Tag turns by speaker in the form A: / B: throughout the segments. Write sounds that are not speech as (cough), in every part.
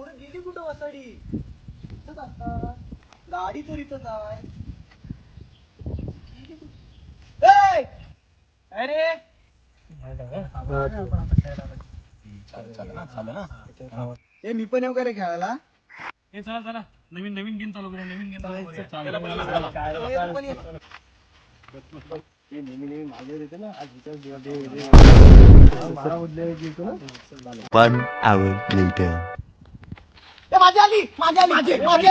A: पोरं गेली कुठं वसाडी इथंच असतात. गाडी तर इथंच आहे गेली कुठं? ए! अरे ए मी पण येऊ का रे खेळायला
B: हे चला चला नवीन नवीन गेम चालू करूया नवीन गेम चालू करूया
A: ए, तू पण ये.
C: One hour later.
A: माझी आली माझी आली. माझी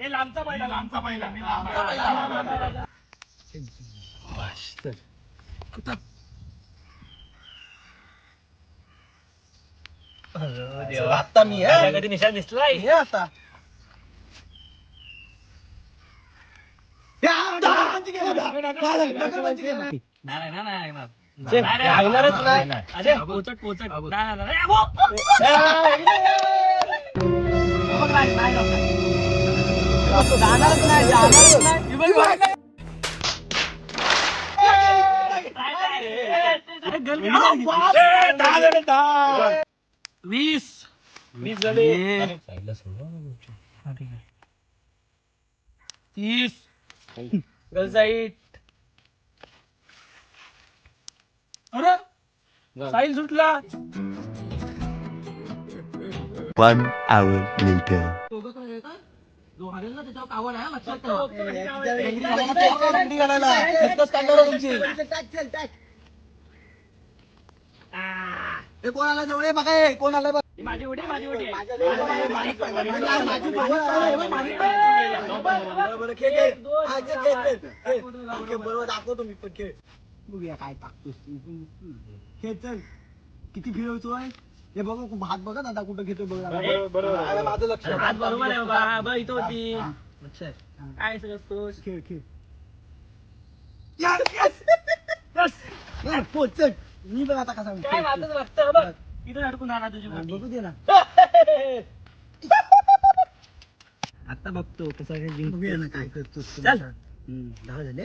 B: हे लांबचा पहिला लांबचा पहिला
A: आता मी हे
B: कधी निशाण दिसलाय.
A: हे आता.
B: नाही नाही नाही नाही ऐकणारच नाही अरे पोचट पोचट नाही. नाही, नाही अबो!
A: जाणारच नाही जाणारच नाही
B: अरे गल- ए, दहा झाले, दहा. वीस वीस झाले. तीस. अरे साहिल सुटला
C: One hour later.
A: ए, कोण आला जवळ ये बघा ए, कोण आला बघ
B: माझी उडी माझी उडी
A: बरोबर खेळ खेळ. हा, खेळ, खेळ, खेळ, खेळ. खेळ, बरोबर दाखवतो मी पण खेळ. बघूया काय टाकतोस तू. खेळ चल. किती फिरवतोय हे बघ हात बघा दादा कुठं घेतोय बघ. माझं लक्ष.
B: हात बरोबर आहे बाबा बघ इथं होती. काय सगळं
A: खेळ खेळ. पोच, चल. मी बघ आता कसा
B: काय वाटत वाटतं बघ. इथं अडकून राहणार तुझी.
A: बघू दे ना आता बघतो कसा काय बघूया ना काय करतोस तू.
B: चल.
A: हम्म, दहा झाले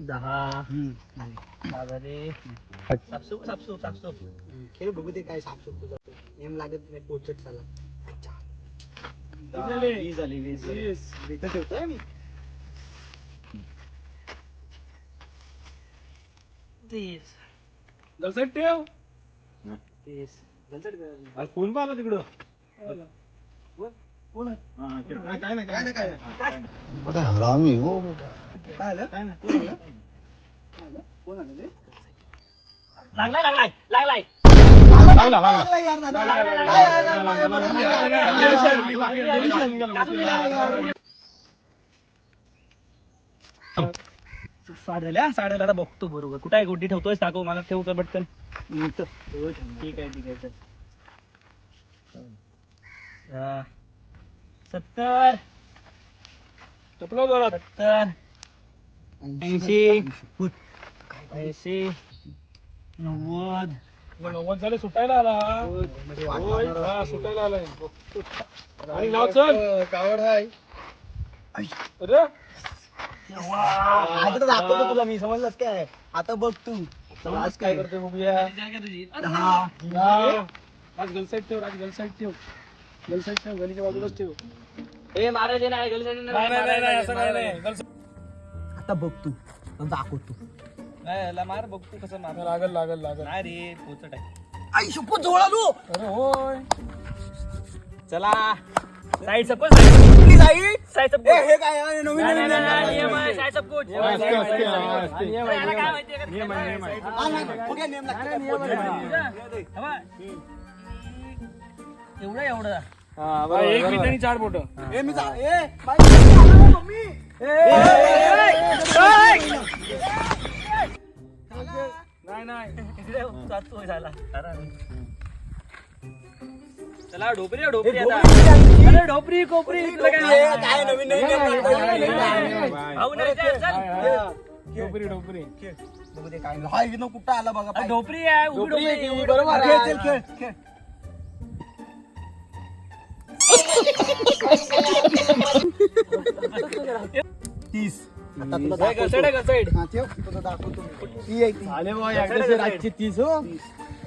B: दहा
A: झाले.
B: दहा झाले सापसूप सापसूप सापसूप
A: हम्म, खेळ बघू दे काय साफ सुफ तुझा नेम लागत नाही चाला अच्छा.
B: झाले.
A: वीस झाली वीस झाली.
B: वीस.
A: इथं ठेवतोय मी
B: तीस ठेव
A: तीस
B: फोन पाहिला तिकडं?
A: कोण? आहे?
B: काय नाही काय नाही
A: काय आलं? कोण आलं? कोण आलं? कोण आलं रे?
B: लागलाय लागलाय लागलाय.
A: लागला
B: झाल्या आता बघतो बरोबर. कुठे आहे गोटी? ठेवतोय टाकू मला ठेवू का पटकन? इथं. ठीक आहे ठीक आहे चल. सत्तर. सत्तर. ऐंशी. ऐंशी. नव्वद.
D: नव्वद झाले सुटायला आला. होय, सुटायला आलाय. आणि नाव चल.
A: कावड आहे
D: अरे.
A: आता तर दाखवतो तुला मी समजलंस काय? आता बघ तू. आज काय करतोय बघूया.
D: आज गलसाईड ठेव आज गलसाईड ठेव. गलसाईड ठेव गलीच्या बाजूलाच ठेव.
B: हे मारायचे नाही गलसेट
D: नाही नाही नाही असं काय नाही.
A: आता बघ तू. आता दाखवतो.
B: मार बघतो कसं मार
D: लागल लागल लागल.
B: नाही रे पोचट आहे.
A: आई शपथ जवळ आलो.
D: अरे होय.
B: चला. Side suppose side
A: side
B: side
A: ए, हे काय आहे? नवीन
B: नाही
A: नवीन
B: नाही नाही
A: नियम
B: नियम
A: आहे.
B: आहे साईड सपोज
D: असते, असते, हा, असते.
B: याला काय माहितीये का?
D: नियम आहे, नियम आहे.
A: हा, नाही, नाही. बघूया नियम लागते का?
D: नियम आहे,
A: पोहोचले.
B: थांबा. एवढं एवढं
D: हा, एक चार बोट
A: ए, मी जा- ए, बाई, आला ना मम्मी.
D: नाही नाही
B: इकडे जातो झाला चला ढोपरी आहे, ढोपरी आता अरे ढोपरी कोपरी तुला काय
A: काय नवीन नवीन?
B: भाऊ नाही चल, चल.
D: डोपरी डोपरी
A: हा इथनं कुठं आला बघा
B: अरे. ढोपरी आहे उभी
D: ढोपरी आहे ती,
B: आहे.
D: बरोबर
A: खेळ
D: आहे.
A: चल खेळ खेळ तीस आता तुला दाखवतो.
B: side, side.
A: हा, ठेव, तुला दाखवतो मी. ती आहे ती.
D: आले बा एकदाचे. रातचे तीस हो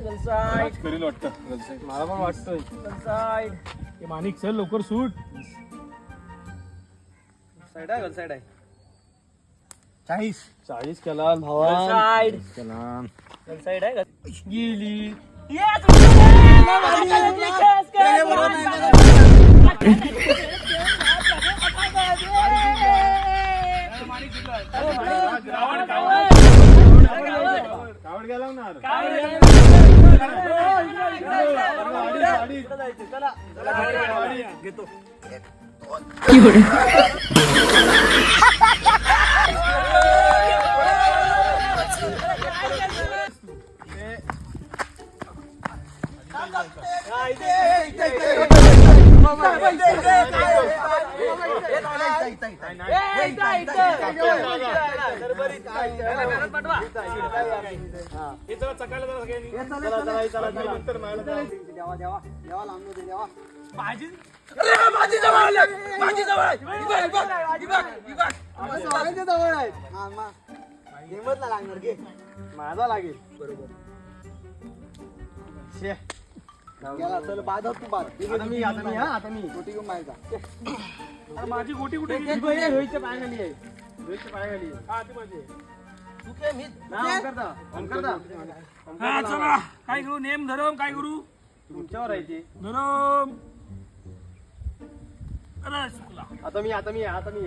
B: Side,
D: करेल वाटतं मला पण वाटतंय
B: side.
D: हे माणिक चल लवकर सूट
B: Side आहे, side आहे.
A: चाळीस
D: चाळीस केला भावा
B: Side.
D: केला
B: Side आहे?
D: गेली कावड गेला ना
A: घेतो. (laughs) लांब दे देवा सगळ्यांच्या जवळ हा, नाही लागणार घे
D: माझा लागेल
A: गेला चल बाद हो तू बाद
D: आता मी आता मी हा आता मी
A: गोटी घेऊन
D: माझी गोटी कुठे गेली हा ती.
B: हा चला. काय करू? नेम धरम काय करू?
D: तुमच्यावर आहे ते.
B: धरम. अरे
D: आता मी आता मी आता मी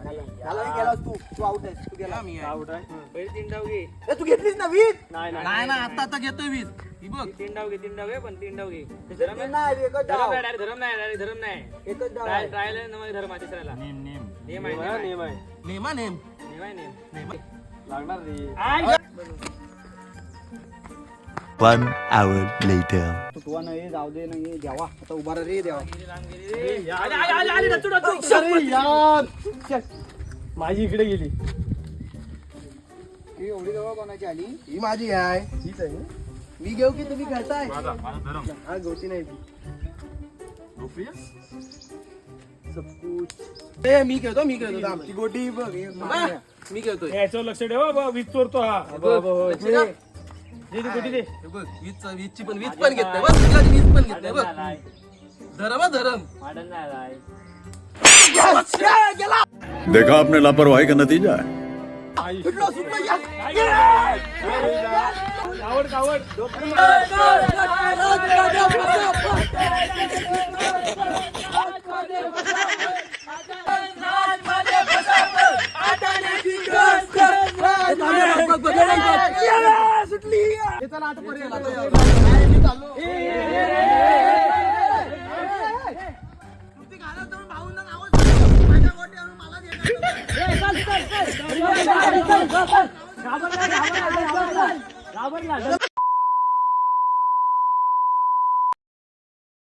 A: नाही गेलास तू. तू आउट आहेस. तू गेला
D: आउट आहे.
B: पहिले तीन डाव घे.
A: ए, तू घेतलीस ना वीज?
D: नाही नाही.
B: नाही ना आता आता घेतोय वीस बघ. तीन डाव घे तीन डाव घे पण तीन डाव घे. धरम
A: नाही एकच
B: धरम
A: डाव.
B: नाही direct धरम नाही direct धरम नाही.
A: एकच डाव
B: ट्रायल
A: आहे.
B: ट्रायल आहे ना मग धर्म आहे तिसऱ्याला. नेम आहे
D: नेम आहे, नेम आहे.
B: नेम नेम नेम. आहे नेम
D: लागणार रे.
B: I
C: One hour later.
A: तू तुला नाही जाऊ दे नाही देवा. आता उभा राहा रे देवा.
B: आले आले आले आले डचू डचू
D: अरे यार. माझी इकडे गेली.
A: ही एवढी जवळ कोणाची आली? ही माझी आहे.
D: हीच आहे
A: मी घेऊ की तुम्ही खेळताय?
D: हा गोटी नाही ती.
A: ए मी खेळतो मी खेळतो. थांब. ती गोटी बघ हे.
B: मी खेळतोय.
D: याच्यावर लक्ष ठेवा बा वीज चोरतो हा. दे दे गोटी दे.
B: वीजची पण वीज पण घेत नाही बस वीज पण घेत नाही बघ. धरम हा धरम.
E: देखा आपने लापरवाही का नतीजा है।
D: कावड कावड